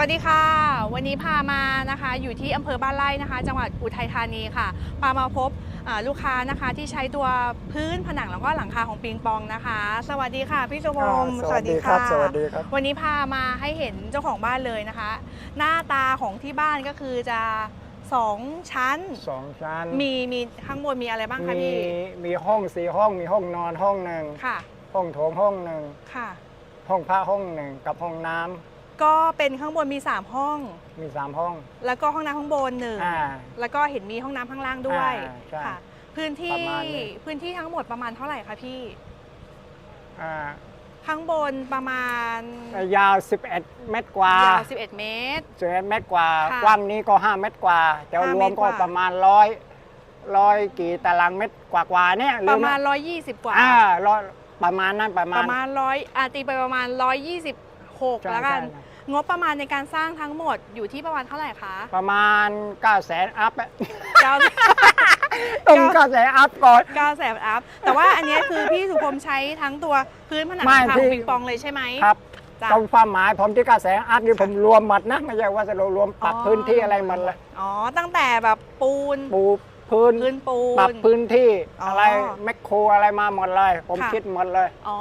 วัสดีค่ะ วันนี้พามานะคะอยู่ที่อำเภอบ้านไร่นะคะ จังหวัดอุทัยธานีค่ะพามาพบอ่าลูกค้านะคะที่ใช้ตัวพื้นผนังแล้วก็หลังคาของปิงปองนะคะ สวัสดีค่ะพี่สุพงศ์อ่าสวัสดีครับสวัสดีครับวันนี้พามาให้เห็นเจ้าของบ้านเลยนะคะ หน้าตาของที่บ้านก็คือจะสองชั้นสองชั้น มีมีข้างบนมีอะไรบ้างคะมีพี่มีห้องสี่ห้องมีห้องนอนห้องหนึ่งค่ะ ห้องโถงห้องหนึ่งค่ะ ห้องพระห้องหนึ่งกับห้องน้ำ ก็เป็นข้างบนมี 3 ห้อง มีสามห้องแล้วแล้วก็ห้องน้ำข้างบนหนึ่งอ่า แล้วก็เห็นมีห้องน้ำข้างล่างด้วยอ่าใช่ค่ะ พื้นที่ประมาณนี้ พื้นที่ทั้งหมดประมาณเท่าไหร่คะพี่ อ่าข้างบนประมาณยาว 11 เมตรกว่ายาว11 เมตร 11เมตรกว่า ค่ะกว้างนี้ก็ 5 เมตรกว่าแต่ห้ารวมเมตรกก็ว่า ประมาณร้อยร้อยกี่ตารางเมตรกว่ากว่าๆเนี่ยประมาณหอ120 กว่า อ่าร้อยประมาณนั้นประมาปณระมาณร้อยอาตีไปประมาณ 126ใช่แล้วกัน ใช่ งบประมาณในการสร้างทั้งหมดอยู่ที่ประมาณเท่าไหร่คะประมาณ9 0 0 0 0 0อัพอะเก้าต้อง9 0 0 0 0 0อัพก่อน เก้าแสนอัพ แต่ว่าอันเนี้ยคือพี่สุพรมใช้ทั้งตัวพื้นผนังไม่หลังคาพี่ของปิงปองเลยใช่ไหม ครับจ้ะ ตรงความหมายผมที่กาแสอัพนี่ผมรวมหมดนะ ไม่ใช่ว่าจะรวมปรับอ๋อพื้นที่อะไรหมันเลยอ๋อ ตั้งแต่แบบปูน ปู พื้นพื้นปูปรับนพื้นที่อ๋อออะไรแมคโครอะไรมาหมดเลย ผมค่ะ คิดหมดเลย อ๋อ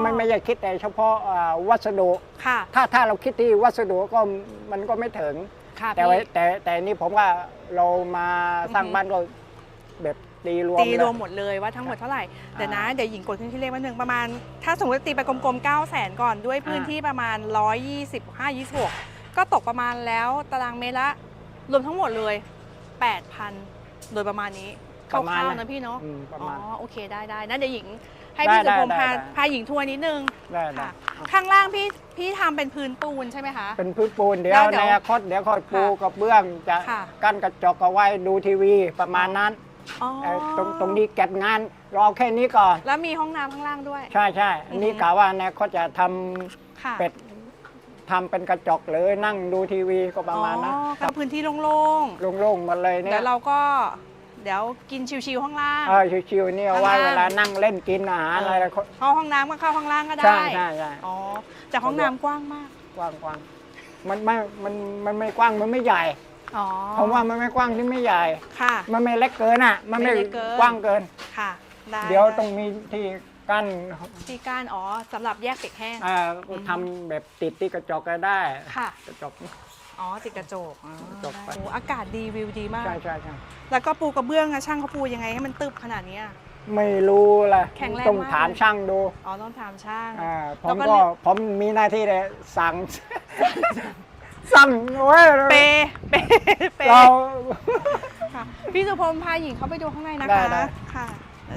ไม่ไม่ใช่คิดแต่เฉพาะอ่าวัสดุ ค่ะถ้าถ้าเราคิดที่วัสดุก็มันก็ไม่ถึง ค่ะแต่ว่าพี่ แต่แต่นี่ผมว่าเรามาสร้างอือฮึ บ้านก็แบบตีรวมตีรวมเลยหมดเลยว่าทั้งหมดเท่าไหร่อ่าเดี๋ยวนะเดี๋ยวหญิงกดขึ้นที่เลขมาหนึ่งประมาณ ถ้าสมมติตีไปกลมๆ 9 0 0แสนก่อนด้วยพื้นอ่า ที่ประมาณ 125 26 ก็ตกประมาณแล้วตารางเมตรละ รวมทั้งหมดเลย 8,000 โดยประมาณนี้คประมาณร่าวๆนะนะพี่เนาะอืมประอ๋อมาณ โอเคได้ได้นะเดี๋ยวหญิง ให้ได้พี่สุพรมได้พาได้ พาหญิงทัวร์นิดนึงได้ได้ค่ะข้างล่างพี่พี่ทำเป็นพื้นปูนใช่ไหมคะ เป็นพื้นปูนเดี๋ยแล้ววเดี๋ในยวอนาคตเดี๋ยวค่อยปูค่ะกระเบื้องจะค่ะ กั้นกระจกเอาไว้ดูทีวีประมาณนั้นอ๋อเอ่อตรงตรงนี้เก็บงานรอแค่นี้ก่อน แล้วมีห้องน้ำข้างล่างด้วย ใช่ใช่อันนี้อือฮึ กะว่าเนี่ยเขาจะทำค่ะ เป็ด ทำเป็นกระจกหรือนั่งดูทีวีก็ประมาณนั้นอ๋อครัก็บพื้นที่โล่งโล่งๆหมดเลยๆเนี่เดี๋ยยวเราก็เดี๋ยวกินชิวๆข้างล่าง เออชิวๆนี่เอาไว้ข้างล่างเวลานั่งเล่นกินอาหารอะไรก็เข้าห้องน้ำก็เข้าห้องล่างก็ได้ ใช่ใช่ใช่ อ๋อแต่ห้องน้ำกว้างมาก กว้างกว้างมันไม่ มัน มันไม่กว้าง มันไม่ใหญ่ อ๋อผมว่ามันไม่กว้างที่ไม่ใหญ่ ค่ะ มันไม่เล็กเกินอะ มันไม่ไม่เล็กเกิน กว้างเกิน ค่ะ ได้เดี๋ยวไต้องมีที่ กั้นที่ก้านอ๋อสำหรับแยกเปียกแห้ง อ่าอืมทำแบบติดที่กระจกก็ได้ค่ะ กระจก อ๋อติดกระจกอ๋อกระจกได้ไป โอ้อากาศดีวิวดีมาก ใช่ใช่ใช่แล้วก็ปูกระเบื้องอะช่างเขาปูยังไงให้มันตึบขนาดเนี้ย ไม่รู้ละแข็งแรงต้องมากถามช่างดูอ๋อต้องถามช่าง อ่าผแล้วมก็ก็ผมมีหน้าที่เลยสั่ง สั่งไว้เปเปเปเรา ค่ะพี่สุพรมพาหญิงเข้าไปดูข้างในนะได้คะได้ ค่ะ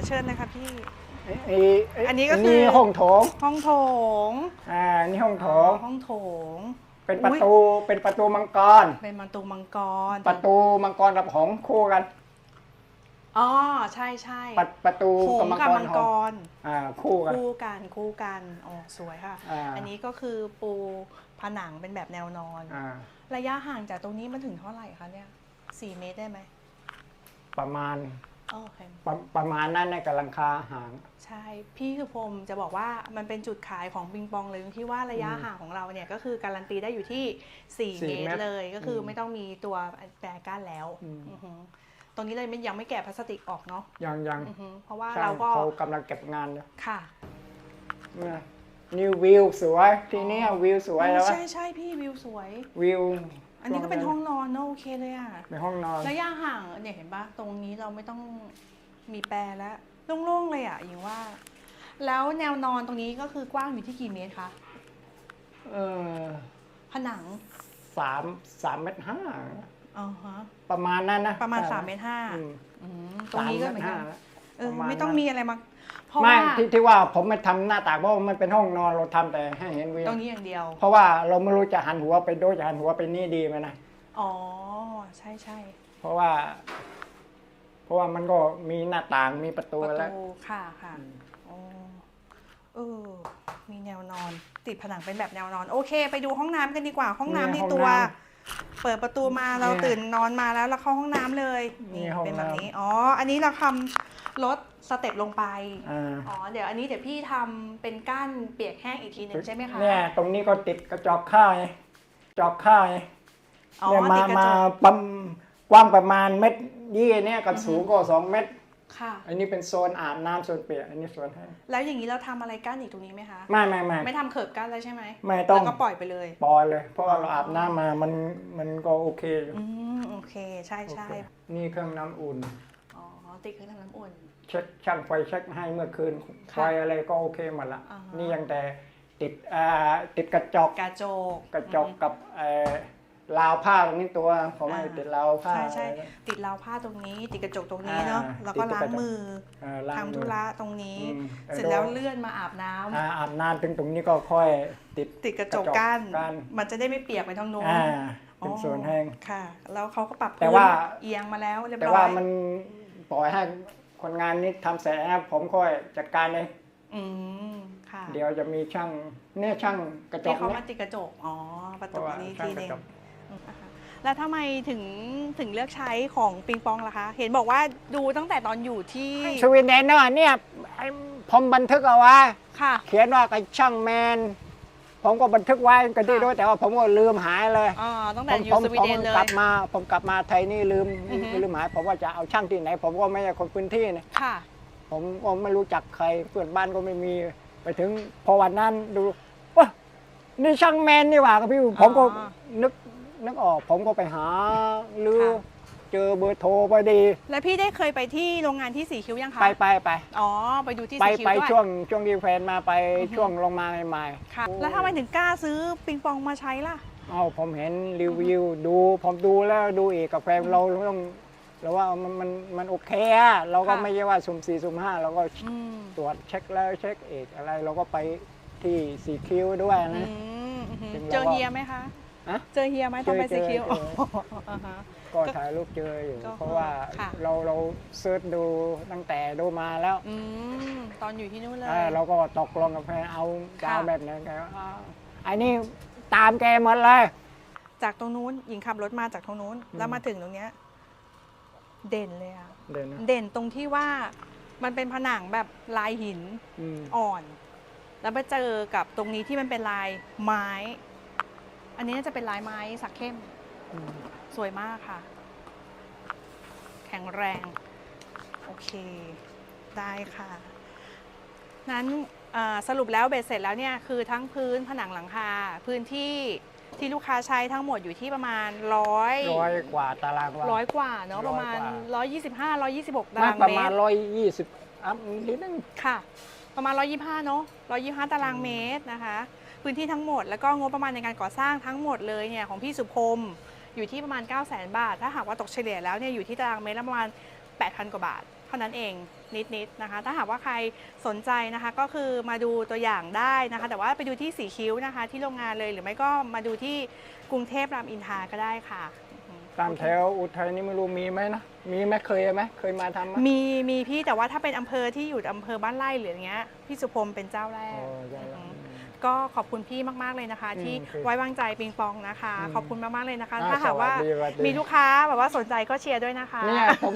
เชิญเลยค่ะพี่ ไอ้อันนี้ก็คือห้องโถงห้องโถงอ่านี่ห้องโถง ห้องโถงเป็นประตู เป็นประตูมังกร เป็นประตูมังกรประตูมังกรกับหงส์คู่กัน อ๋อใช่ใช่ประประตูโขกับงมังกับกรมังหกงส์รอ่าคู่กัน คู่กันคู่กันอ๋อสวยค่ะอ่าอันนี้ก็คือปูผนังเป็นแบบแนวนอน อ่าระยะห่างจากตรงนี้มาถึงเท่าไหร่คะเนี่ยสี่เมตรได้ไหมประมาณ โอเค ประประมาณนั้นในกับหลังคาหาง ใช่ พี่คือพรมจะบอกว่ามันเป็นจุดขายของปิงปองเลยตรงที่ว่าระยะอืมห่างของเราเนี่ยก็คือการันตีได้อยู่ที่สี่4เมตเมรตรเลยก็คืออมไม่ต้องมีตัวแปรกั้นแล้วอืม อือหือตรงนี้เลยไม่ยังไม่แกะพลาสติกออกเนาะยังยังอือหือเพราะว่าช่างเราก็เขากำลังเก็บงานอยู่ค่ะ เนี่ยนี่วิวสวย ทีเนี้ยวิวสวยแล้วใช่ใช่พี่วิวสวย วิว อันนี้ก็เป็นห้องนอนเนอะโอเคเลยอะเป็นห้องนอน ระยะห่างเนี่ยเห็นปะตรงนี้เราไม่ต้องมีแปรแล้วโล่งๆเลยอะอย่างว่า แล้วแนวนอนตรงนี้ก็คือกว้างอยู่ที่กี่เมตรคะเออผนังสามสามเมตรห้าอ๋อฮะประมาณนั้นนะประมาณอ่3เมตรห้าอืมอืมตรงนี้ก็เหมือนกันสามเตรห้าเออประมาณไม่ต้องนั้นมีอะไรมา เพราะไม่ว่าที่ที่ว่าผมไม่ทำหน้าต่างเพราะว่ามันเป็นห้องนอนเราทำแต่ให้เห็นวิวตรงนี้อย่างเดียว เพราะว่าเราไม่รู้จะหันหัวไปโดยจะหันหัวไปนี่ดีไหมนะอ๋อ ใช่ใช่เพราะว่า เพราะว่ามันก็มีหน้าต่างมีประตูประแล้ว ตูค่ะค่ะอ๋อเออ มีแนวนอน ติดผนังเป็นแบบแนวนอน โอเค ไปดูห้องน้ำกันดีกว่า ห้องน้ำในตัว เปิดประตูมาเราตื่นนอนมาแล้วเราเข้าห้องน้ำเลยนี่เป็นแบบนี้อ๋ออันนี้เราทำลดสเต็ปลงไปอ่าอ๋อเดี๋ยวอันนี้เดี๋ยวพี่ทำเป็นก้านเปียกแห้งอีกทีหนึ่งใช่ไหมคะเนี่ยตรงนี้ก็ติดกระจกข้าวไงจอกข้าวไงอ๋อเนี่ยมาติดกระมาจกปั๊มกว้างประมาณเม็ดยี่เนี่ยกับสูงก็สองเม็ด ค่ะ อันนี้เป็นโซนอาบน้ำโซนเปียกอันนี้โซนแห้งแล้วอย่างนี้เราทำอะไรกั้นอีกตรงนี้ไหมคะ ไม่ไม่ไม่ไม่ทำเขิบกั้นแล้วใช่ไหมไม่ต้องแล้วก็ปล่อยไปเลย ปล่อยเลย เพราะว่าเราอาบน้ำมามันมันก็โอเคอยู่อืมโอเคใช่ใช่โอเคนี่เครื่องน้ำอุ่น อ๋อติดเครื่องทำน้ำอุ่น เช็คช่างไฟเช็คให้เมื่อคืนค่ะไฟอะไรก็โอเคหมดละ อ่าฮะ นี่ยังแต่ติดอ่าติดกระจกกระจก กระจกกับเอ่อ ราวผ้าตรงนี้ตัวผมไม่อ่าติดราวผ้า ใช่ใช่อะไรนะติดราวผ้าตรงนี้ ติดกระจกตรงนี้เนาะอ่าแล้วก็ติดล้ากระงจกมือเอ่อล้างทำธุมือระตรงนี้อืมเสร็จแล้วเลื่อนมาอาบน้ำอ่าอาบน้ำถึงตรงนี้ก็ค่อยติดติดกระจกกั้นกั้นมันจะได้ไม่เปียกไปทางโน้นอ่าเป็นโซนแห้งค่ะ แล้วเขาก็ปรับแต่ว่าพื้นเอียงมาแล้วเรียบแต่ร้อว่ายมันปล่อยให้คนงานนี้ทำเสร็จนะครับผมค่อยจัดการเองอืมค่ะ เดี๋ยวจะมีช่างเนี่ยช่างกระจที่กเขาเนี่มายติดกระจกอ๋อประเพตูราะว่านี้ช่างทีกหระนึงจกอืมนะคะ แล้วทำไมถึงถึงเลือกใช้ของปิงปองล่ะคะ เห็นบอกว่าดูตั้งแต่ตอนอยู่ที่สวีเดนเนาะเนี่ยไอ้ผมบันทึกเอาไว้ค่ะ เขียนว่ากับช่างแมน ผมก็บันทึกไว้ก็ดีค่ะด้วยแต่ว่าผมก็ลืมหายเลยอ๋อตั้งผแต่มอยู่ผมสวีผมเดนเลยกลับมาผมกลับมาไทยนี่ลืมอือฮึลืมหายผมว่าจะเอาช่างที่ไหน ผมก็ไม่ใช่คนพื้นที่นะค่ะผมก็ไม่รู้จักใครเพื่อนบ้านก็ไม่มี ไปถึงพอวันนั้นดูว่านี่ช่างแมนนี่หว่าครับพี่ผมก็อ๋อนึก นึกออก ผมก็ไปหาหรือ ค่ะ เจอเบอร์โทรพอดี แล้วพี่ได้เคยไปที่โรงงานที่สีคิ้วยังคะไปไปไปอ๋อไปดูที่ไปสีคิ้วไปด้วย ช่วงช่วงที่แฟนมาไปอือฮึ ช่วงลงมาใหม่ๆค่ะโอ้แล้วทำไมถึงกล้าซื้อปิงปองมาใช้ล่ะ เอาผมเห็นรีวิวดู ผมดูแล้วดูอีกกับแฟนเราต้องเราว่ามันมันมันโอเคอะเราก็ค่ะ ไม่ใช่ว่าสุ่มสี่สุ่มห้าเราก็อืมตรวจเช็คแล้วเช็คอีกอะไร เราก็ไปที่สีคิ้วด้วยอืนะมอือหือจริงๆเจอเราก็เฮียไหมคะ ฮะเจอเฮียไหมตอนไปเจสีอคิ้วเจออ่าฮะก็ถ่ายรูปเจออยู่ ก็เพราะว่าค่ะ เราเราเซิร์ชดูตั้งแต่ดูมาแล้วอืมตอนอยู่ที่นู่นเลยเออเราก็ตกลงกับแฟนเอาจะเอาค่ะแบบไหนั้นแกก็เอาไอ้นี่ตามแกหมดเลย จากตรงนู้นหญิงขับรถมาจากตรงนู้นอืมแล้วมาถึงตรงเนี้ยเด่นเลยอะเดินนะเด่นตรงที่ว่ามันเป็นผนังแบบลายหินอืมอ่อน แล้วมาเจอกับตรงนี้ที่มันเป็นลายไม้ อันนี้น่าจะเป็นลายไม้สักเข้มอืมสวยมากค่ะ แข็งแรง โอเค ได้ค่ะ นั้นเอ่อสรุปแล้วเบ็ดเสร็จแล้วเนี่ยคือทั้งพื้นผนังหลังคา พื้นที่ที่ลูกค้าใช้ทั้งหมดอยู่ที่ประมาณร้อยร้อยกว่าตารางวา ร้อยกว่าเนาะร้ปอยระมาณ กว่าร้อยยี่สิบห้าร้อยยี่สิบหกตาไม่รางประเมมาณตรร้อยยี่สิบอัพนิดนึง ค่ะ ประมาณร้อยยี่ห้าเนาะร้อยยี่ห้าตารางเมตรนะคะ พื้นที่ทั้งหมด แล้วก็งบประมาณในการก่อสร้างทั้งหมดเลยเนี่ยของพี่สุพรมอยู่ที่ประมาณ 9 0 0 0 0 0 บาท ถ้าหากว่าตกเฉลี่ยแล้วเนี่ยอยู่ที่ตารางเมตรละประมาณ 8,000 กว่าบาท เท่านั้นเองนิดๆนะคะ ถ้าหากว่าใครสนใจนะคะก็คือมาดูตัวอย่างได้นะคะ แต่ว่าไปดูที่สีคิ้วนะคะ ที่โรงงานเลยหรือไม่ก็มาดูที่กรุงเทพรามอินทราก็ได้ค่ะอืมตามแถวอุทัยนี่ไม่รู้มีไหมนะ มีไหมเคยไหมเคยมาทำไหมมีมีพี่แต่ว่าถ้าเป็นอำเภอที่อยู่อำเภอบ้านไร่หรืออย่างเงี้ยพี่สุพรมเป็นเจ้าแรกโอ้ใช่แล้วอืม ก็ขอบคุณพี่มาก ๆ เลยนะคะ อืมที่โอเคไว้วางใจปิงปองนะคะ อืมขอบคุณมาก ๆ เลยนะคะ อ่าถ้าหากว่าสวัสดีสวัสดี มีลูกค้าแบบว่าสนใจก็เชียร์ด้วยนะคะ เนี่ยผม